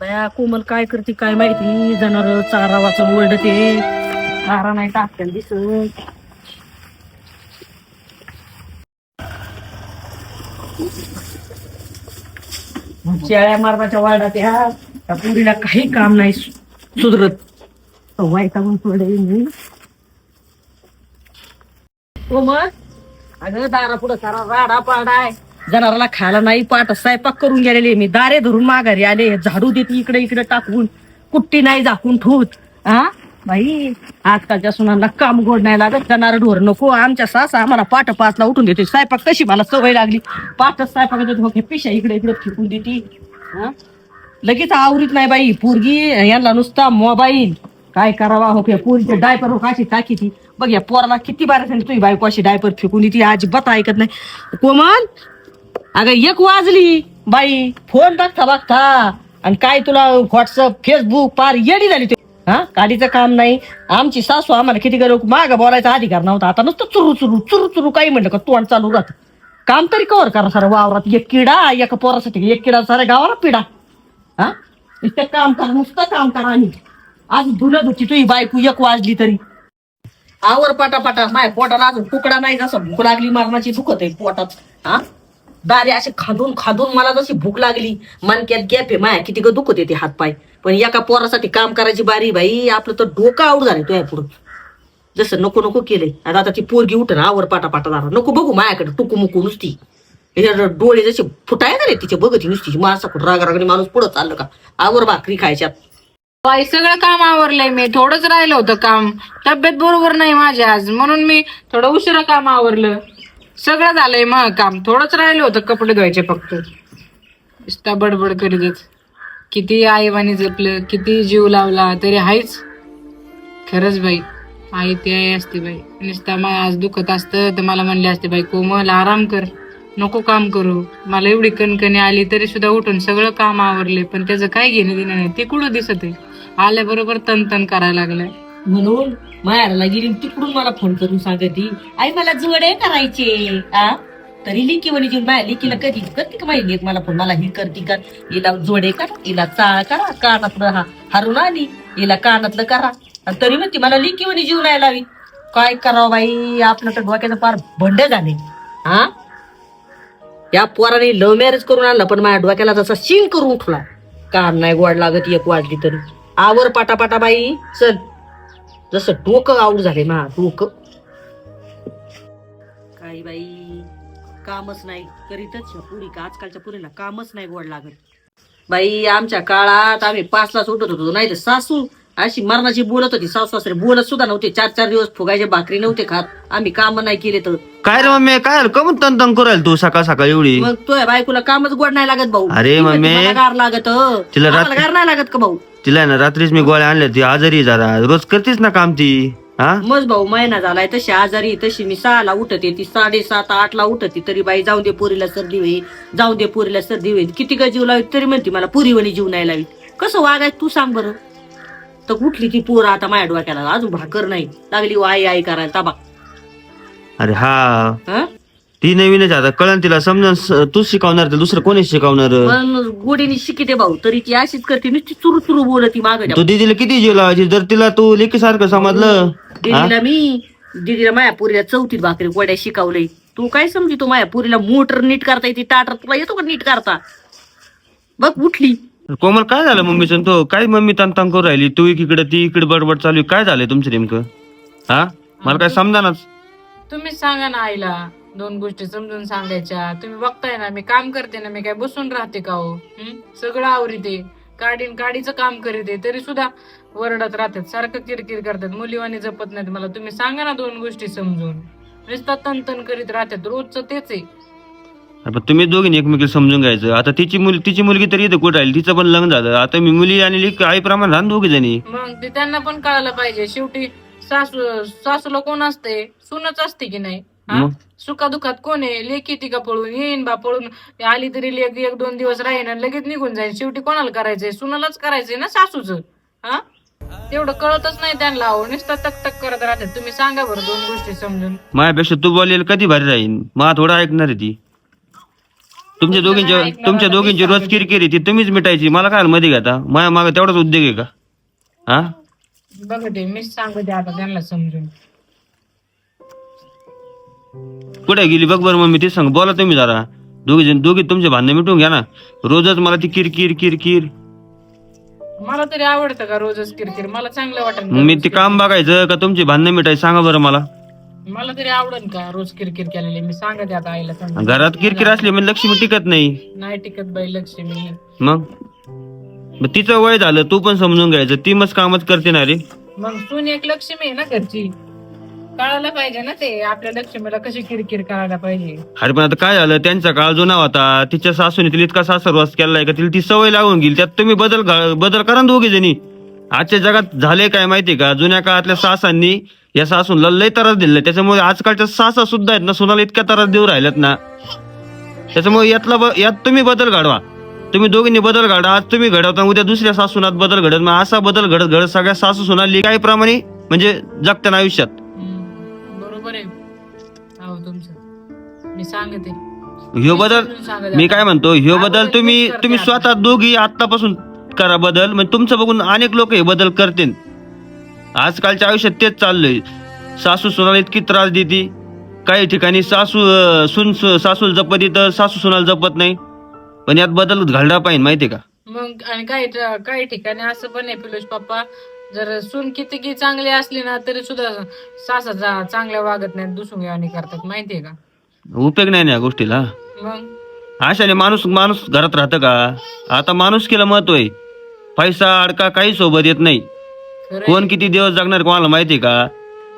बया कोमल काय करते काय माहिती? जनावर चारा वाचून ओरडते. चारा नाही टाकताना दिसत. शेळ्या मारण्याच्या वार्डात या. त्या पुरीला काही काम नाही सुधरत. वाईटावून पडे मी कोमल? अगं दारा पुढं सारा राडा पाडाय. जनावराला खायला नाही पाठ स्वयंपाक करून गेलेले मी दारे धरून माघारी आले झाडू देते इकडे इकडे टाकून कुट्टी नाही झाकून ठेवत. हा बाई आजकालच्या सुनांना काम गोड नाही लागत. जनार ढोर नको. आमच्या सासा आम्हाला पाठ पाचला उठून देते. स्वयंपाक कशी मला सवय लागली. पाठ स्वयंपाक धोके पिशा इकडे इकडे फेकून देते. हा लगेच आवरीत नाही बाई. पोरगी यांना नुसता मोबाईल. काय करावा हो पोरीचे डायपर हो काशी टाकी ती. बघ या पोराला किती बारा सांगितलं तुझी बायको अशी डायपर फेकून देते. अजिबात ऐकत नाही. कोमल अगं एक वाजली. बाई फोन बघता बघता आणि काय तुला व्हॉट्सअप फेसबुक पार येडी झाली तू. हा? काडीचं काम नाही. आमची सासू आम्हाला किती गरज माग बोलायचा अधिकार नव्हता. आता नुसतं चुरू चुरू चुरू चुरू काही म्हणलं का? तोंड चालू राहत. काम तरी कवर करा सर वावरात. एक किडा एका पोरासाठी. एक किडा साऱ्या गावाला पिडा. हा? इतकं काम करा नुसतं काम करा आणि. आज धुलत होती तुझी बायको एक वाजली तरी. आवर पाटा पाटा माय पोटाला अजून तुकडा नाही जसं भूक लागली मारणाची दुखत आहे पोटात. हा? दारे असे खादून खादून मला जशी भूक लागली मनक्यात गॅप आहे माया किती ग दुखत येते हात पाय पण एका पोरासाठी काम करायची बारी बाई आपलं तर डोकं आऊट झालं तुझ्या पुढं. जसं नको नको केलंय. आता आता ती पोरगी उठन आवर पाटा पाटा दारा नको बघू मायाकडे टुकू मुकू नुसती. डोळे जसे फुटाय ना रे तिचे बघत नुसती. माणसाकडे राग रागाने माणूस पुढं चाललं का? आवर भाकरी खायच्यात. बाई सगळं काम आवरलंय मी. थोडंच राहिलं होतं काम. तब्येत बरोबर नाही माझी आज. म्हणून मी थोडं उशिरा काम आवरलं. सगळं झालंय मग काम. थोडंच राहिलं होतं कपडे धुवायचे फक्त. इस्ता बडबड करीतच. किती आईवानी जपलं किती जीव लावला तरी आहेच खरंच बाई आई ती आई असते बाई. नुसता माय आज दुखत असतं तर मला म्हणले असते बाई कोमल आराम कर. नको काम करू. मला एवढी कणकणी आली तरी सुद्धा उठून सगळं काम आवरले पण त्याचं काय घेणं देणं नाही. ते कुठं दिसत? आहे आल्याबरोबर तन तन करायला लागलंय. म्हणून मायाला गेली तिकडून मला फोन करून सांगती आई मला जोडे करायचे. आ? तरी लिकी म्हणे जीवन माझ्या लिकीला कधी करते का माहिती मला फोन मला ही करती कर. हिला जोडे करा हिला चाळ करा कानातलं हा हरून आली हिला कानातलं करा. आणि तरी म्हणते मला लिकी म्हणे जीव नाही लावी. काय करावं बाई? आपलं तर डोक्याचं फार भंड झाले. हा या पोराने लव्ह मॅरेज करून आणलं पण माझ्या डोक्याला जसा शिंग करून उठला कान नाही गोड लागत एक वाजली तरी. आवर पाटा पाटा बाई चल. जसं डोकं आऊट झाले ना डोकं. काही बाई कामच नाही करीतच. ह्या पुरी का आजकालच्या पुरीला कामच नाही गोड लागत. बाई आमच्या काळात आम्ही पाचलाच उठत होतो नाही तर सासू अशी मरणाची बोलत होती सासू सासरे. बोलत सुद्धा नव्हते. चार चार दिवस फुगायचे भाकरी नव्हते खात. आम्ही काम नाही केले तर. काय रे मम्मी? काय झालं? कमून तन तन करू राहिली तू सकाळ सकाळ एवढी? मग तुझ्या बायकोला कामच गोड नाही लागत भाऊ. अरे ती म्हणते, मम्मी. मला गार लागत. तिला रात- आम्हाला गार नाही लागत का भाऊ? तिला ना रात्रीच मी गोळ्या आणल्या ती आजारी आहे जरा. रोज करतेस ना काम ती? हा? मग भाऊ महिना झालाय तशी आजारी तशी मी सहाला उठते ती साडेसात आठला उठते तरी बाई जाऊ दे पोरीला सर्दी होईल. जाऊ दे पोरीला सर्दी होईल. किती का जीव लावी तरी म्हणते मला पुरीवणी जीव नाही लावी कसं वागायचं तू सांग बरं. तर उठली ती पोरं आता माझ्या डोक्याला अजून भाकर नाही. लागली आई आई करायला. ताबा अरे हा. हं? ती नवीनच आता. कळण तिला समजून तूच शिकवणार तर दुसरं कोणी शिकवणार? पण गोडीने शिकिते भाऊ. तरी ती अशीच करते. नुसती चुरू चुरू बोलती माग तू दीदीला किती जीव लावायची? जर तिला तू लेकी सारखं समजलं? दिदीला मी दिदीला माया पुरीला चौथीत भाकरी गोड्या शिकवलंय. तू काय समजतो माया पुरीला मोटर नीट करता येते टाटर तुला येतो का नीट करता? बघ उठली कोमल काय झालं मम्मीचं? तो काय मम्मी तन करू राहिली? तू इकडे ती इकडे बडबड चालू आहे. काय झालंय तुमचं नेमकं? हा? मला काय समजानाच? तुम्हीच सांगा ना आईला. दोन गोष्टी समजून सांगायच्या. तुम्ही बघताय ना मी काम करते ना मी काय बसून राहते का हो? हं? सगळं आवरीते. काढीन काडीचं काम करीते. तरी सुद्धा वरडत राहतात. सारखं किरकिर करतात. मुलीवानी जपत नाहीत मला. तुम्ही सांगा ना दोन गोष्टी समजून. नुसतं तन तन करीत राहतात. रोजचं तेच आहे. पण तुम्ही दोघींनी एकमेकीला समजून घ्यायचं. आता तिची मुली तिची मुलगी तरी इथं कुठं राहील? तिचं पण लग्न झालं. आता मी मुली आणि लेक आईप्रमाणे राहून दोघी जणी. मग ते त्यांना पण कळायला पाहिजे. शेवटी सासू सासूला कोण असते सुनच असते की नाही? हा? मग? सुखादुखात कोण आहे? लेख येते का पळून? येईन बा पळून. आली तरी लेख एक दोन दिवस राहीन आणि लगेच निघून जाईन. शेवटी कोणाला करायचंय? सुनालाच करायचंय ना सासूच? हा? तेवढं कळतच नाही त्यांना. अहो नुसतं टक टक करत राहतात. तुम्ही सांगा बरं दोन गोष्टी समजून. माझ्यापेक्षा तू बोलेल कधी भारी राहील मला थोडं ऐकणार आहे ती. तुमच्या दोघींच्या तुमच्या दोघींची रोज. किरकिरी ती तुम्हीच मिटायची. मला काय मध्ये घेता? माझ्या मागे तेवढाच उद्योग आहे का? हा? बघते मीच सांगते आता त्यांना समजून. कुठे गेली? बघ बरं मग मी ते सांग. बोला तुम्ही जरा. दोघी जण दोघी तुमचे भांडण मिटून घ्या ना. रोजच मला ती किरकिर किरकिर मला तरी आवडतं का रोजच किरकिर? मला चांगलं वाटत मी ते काम बघायचं का तुमची भांडणं मिटायची? सांगा बरं मला. मला तरी आवडन का रोज किरकिर केलेली? मी सांगते आता आईला समजून. घरात किरकिर असली म्हणजे लक्ष्मी टिकत नाही. नाही टिकत बाई लक्ष्मी. मग? मग तिचं वय झालं तू पण समजून घ्यायचं. ती मस्त कामच करते ना रे. मग सून एक लक्ष्मी आहे ना घरची? कळायला पाहिजे ना ते. आपल्या लक्ष्मीला कशी किरकिर करायला पाहिजे? अरे पण आता काय झालं? त्यांचा काळ जुना होता. तिच्या सासूने तिला इतका सासरवास केलाय का तिला ती सवय लागून गेली. त्यात तुम्ही बदल घा- बदल करा ना दोघी जणी आजच्या जगात झाले काय माहितीये का? जुन्या काळातल्या सासांनी या सासूला लय त्रास दिले. त्याच्यामुळे आजकालच्या सासा सुद्धा आहेत ना सुनाला इतक्या त्रास देऊ राहिल्यात ना. त्याच्यामुळे यातला यात तुम्ही बदल घडवा. तुम्ही दोघींनी बदल घडा. आज तुम्ही घडवता उद्या दुसऱ्या सासूनात बदल घडत. मग असा बदल घडत घडत सगळ्या सासू सुनाली काही प्रमाणे म्हणजे जगत्या ना आयुष्यात. बरोबर आहे. हो तुमचं. मी सांगते. ह्यो बदल मी. काय म्हणतो ह्यो हा बदल तुम्ही तुम्ही. स्वतः दोघी आतापासून करा बदल. म्हणजे तुमचं बघून अनेक लोक हे बदल करतील. आजकालच्या आयुष्यात तेच चाललंय. सासू सुनाला इतकी त्रास देते. काही ठिकाणी सासू सून सासूला जपत येतं सासू सुनाला जपत नाही. पण यात बदल घडला पाहिजे माहितीये का? मग आणि काही काही ठिकाणी असं पण आहे पिलोश पप्पा. जर सून किती की चांगली असली ना तरी सुद्धा सासा चांगल्या वागत नाहीत दुसून आणि करतात माहितीये का? उपयोग नाही ना या गोष्टीला. मग? अशाने माणूस माणूस घरात राहतं का? आता माणूस केलं महत्त्व आहे. पैसा अडका काही सोबत येत नाही. कोण किती दिवस जगणार कोणाला माहितीये का?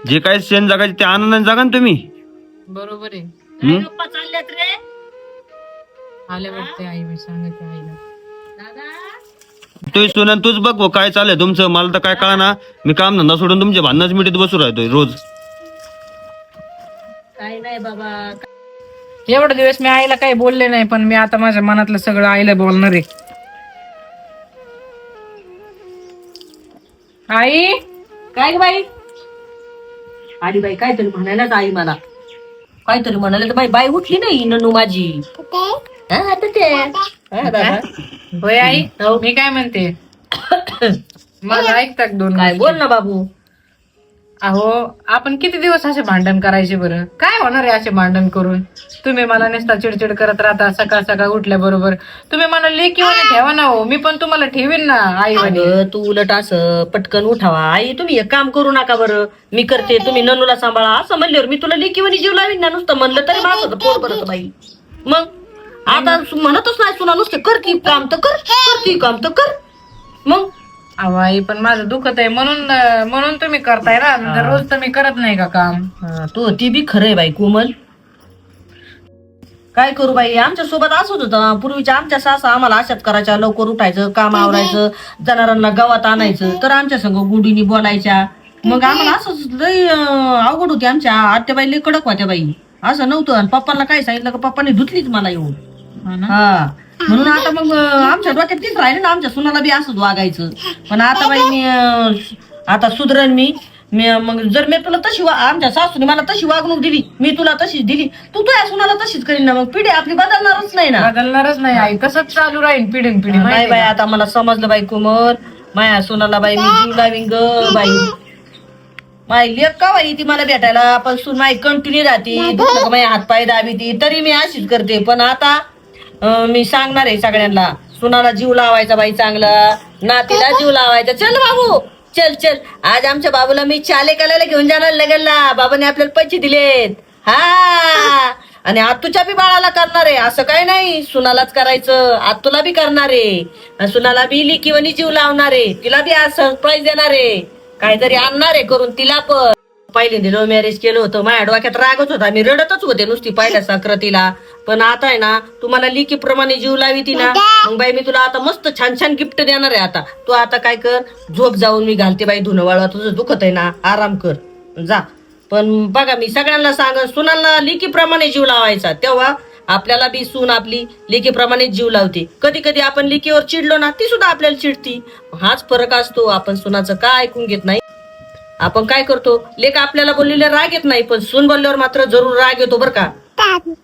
जे काही क्षण जगायचे ते आनंदाने जगा ना तुम्ही. बरोबर आहे. हम्म? चालल्यात रे? आल्या बघते आई मी सांगते आईला. तू सुन तूच बघ भाऊ, काय चाललंय तुमचं. मला तर काय कळा ना मी काम धंदा सोडून तुमच्या भांडणाच मिठीत बसू राहतोय रोज. काही नाही बाबा. एवढे दिवस मी आईला काही बोलले नाही पण मी आता माझ्या मनातलं सगळं आईला बोलणार आहे. आई? काय ग बाई? आली बाई काहीतरी म्हणायलाच आई मला. काहीतरी म्हणायला तर बाई बाई उठली नाही ननू माझी. हा, आता ते. हा. होय आई मी काय म्हणते? माझं ऐकतात दोन काय. बोल ना बाबू. अहो आपण किती दिवस असे भांडण करायचे बरं? काय होणार आहे असे भांडण करून? तुम्ही मला नुसता चिडचिड करत राहता सकाळ सकाळ उठल्या बरोबर तुम्ही मला वाणी ठेवा ना हो मी पण तुम्हाला ठेवीन ना आई वाणी अगं तू उलट असं पटकन उठावा. आई तुम्ही एक काम करू नका बरं. मी करते तुम्ही ननूला सांभाळा. असं म्हणल्यावर मी तुला लेकीवानी जीव लावीन ना नुसतं म्हणलं तरी माझं पोट भरत बाई. मग? आता म्हणतच नाही तुला नुसतं कर की काम तर कर कर की काम तर कर. मग? अहो आई पण माझं दुखत आहे. म्हणून म्हणून तुम्ही करताय ना. नाहीतर रोज तर मी करत नाही का काम? हा, तू ती बी खरंय बाई कोमल. काय करू बाई आमच्यासोबत असंच होतं पूर्वीच्या आमच्या सासा आम्हाला अशात करायच्या लवकर उठायचं काम आवरायचं जनावरांना गावात आणायचं तर आमच्या संग गुडीनी बोलायच्या. मग आम्हाला असंच लई अं, अवघड होती आमच्या. आत्याबाई लई कडक होत्या बाई. असं नव्हतं. आणि पप्पांना काय सांगितलं का पप्पाने धुतलीच मला येऊन. हा ना? हा. म्हणून आता मग अं, आमच्या डोक्यात तीच राहिले ना आमच्या सुनाला बी असंच वागायचं. पण आता बाई मी अं, आता सुधरण मी मी अं, मग जर मी तुला तशी वा- आमच्या सासूने मला तशी वागणूक दिली मी तुला तशीच दिली तू तुझ्या सुनाला तशीच करीन ना मग. पिढी आपली बदलणारच नाही ना. बदलणारच नाही आई. तसंच चालू राहील पिढीन पिढी नाही बाई आता मला समजलं बाई कुमर. माया सुनाला बाई मी जीव लावीन ग बाई. माई लेख का बाई ती मला भेटायला? पण सून माई कंटिन्यू राहते. दुखलं का माई हातपाय दाबी ती तरी मी अशीच करते. पण आता मी सांगणार आहे सगळ्यांना. सुनाला जीव लावायचा बाई चांगला. नातीला जीव लावायचा. चल बाबू. चल चल. आज आमच्या बाबूला मी चाले करायला घेऊन जाणार लगनला बाबाने आपल्याला पैसे दिलेत. हा. आणि आतूच्या बी बाळाला करणार आहे. असं काय नाही. सुनालाच करायचं. आतूला बी करणार आहे. सुनाला बी लिकीवणी जीव लावणार आहे. तिला बी आज सरप्राईज देणार आहे. काहीतरी आणणार आहे करून तिला पण. पहिल्यांदा लव्ह मॅरेज केलं होतं माझ्या डोक्यात रागच होता. मी रडतच होते नुसती पहिल्या साखरतीला पण आता आहे ना तुम्हाला लिकी प्रमाणे जीव लावी ती ना मग बाई मी तुला आता मस्त छान छान गिफ्ट देणार आहे आता. तू आता काय कर झोप जाऊन मी घालते बाई धुणं वाळवा तुझं दुखत आहे ना आराम कर. जा. पण बघा मी सगळ्यांना सांग सुनांना लिकीप्रमाणे जीव लावायचा. तेव्हा आपल्याला बी सून आपली लेकीप्रमाणे जीव लावते. कधी कधी आपण लेकीवर चिडलो ना ती सुद्धा आपल्याला चिडती. हाच फरक असतो. आपण सुनाचं काय ऐकून घेत नाही. आपण काय करतो? लेख आपल्याला बोललेले राग येत नाही पण सून बोलल्यावर मात्र जरूर राग येतो बरं का?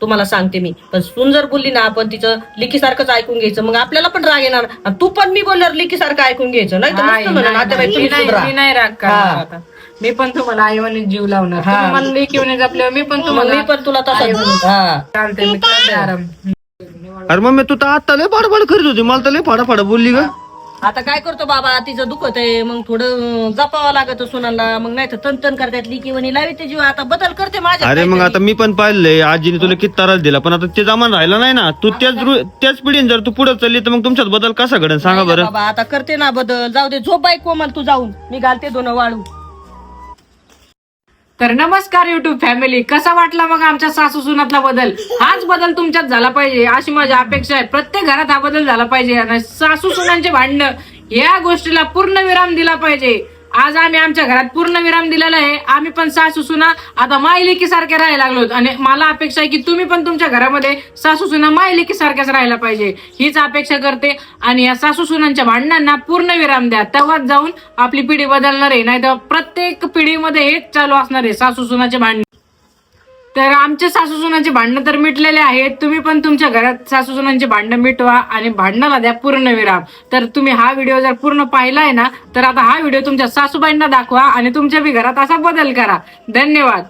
तुम्हाला सांगते मी. पण सून जर बोलली ना आपण तिचं लिखीसारखंच ऐकून घ्यायचं. मग आपल्याला पण राग येणार. आणि तू पण मी बोलल्यावर लिखीसारखं ऐकून घ्यायचं. नाही तर नाही, नुसतं म्हणा, नाही, नातेवाईक मी तुम्ही नाही सुधरा. मी नाही राग करणार. आता. मी पण तुम्हाला आईवाने जीव लावणार. तुम्ही मला लेकीवाने जपल्यावर मी पण मग तुम्हाला मी पण तुला तसं हा. चालते मी करते आराम. अरे मम्मी तू तर आता लय फाडाफाड करीत होती. मला तर लय फाडाफाड बोलली का आता काय करतो बाबा? तिचं दुखत आहे. मग थोडं जपावं लागत सुनाला मग नाही तर तन तन करतात लिकी वणी. लावी ते जीव. आता बदल करते माझ्या अरे मग आता मी पण पाहिलंय. आजीने तुला किती त्रास दिला. पण आता ते जमान राहिला नाही ना. तू त्याच रु- त्याच पिढीने जर तू पुढे चालली तर मग तुमच्यात बदल कसा घडेल? सांगा बरं. बाबा आता करते ना बदल. जाऊ दे. झोप बाई कोमल तू जाऊन. मी घालते दोन वाळू. तर नमस्कार युट्यूब फॅमिली कसा वाटला मग आमच्या सासू सुनातला बदल? हाच बदल तुमच्यात झाला पाहिजे. अशी माझी अपेक्षा आहे. प्रत्येक घरात हा बदल झाला पाहिजे. आणि सासू सुनांचे भांडणं या गोष्टीला पूर्ण विराम दिला पाहिजे. आज आम्ही आमच्या घरात पूर्ण विराम दिलेला आहे. आम्ही पण सासू सुना आता मायलेकी सारखे राहायला लागलो आणि मला अपेक्षा आहे की तुम्ही पण तुमच्या घरामध्ये सासू सुना मायलेकी सारख्याच राहायला पाहिजे. हीच अपेक्षा करते. आणि या सासू सुनांच्या भांडणांना पूर्ण विराम द्या. तेव्हाच जाऊन आपली पिढी बदलणार आहे. नाही तर प्रत्येक पिढीमध्ये हेच चालू असणार आहे. सासू सुनाचे भांडण. तर आमचे सासूसुनांचे भांडणं तर मिटलेले आहेत. तुम्ही पण तुमच्या घरात सासूसुनांचे भांडणं मिटवा आणि भांडणाला द्या पूर्ण विराम. तर तुम्ही हा व्हिडिओ जर पूर्ण पाहिलाय ना तर आता हा व्हिडिओ तुमच्या सासूबाईंना दाखवा आणि तुमच्या बी घरात असा बदल करा. धन्यवाद.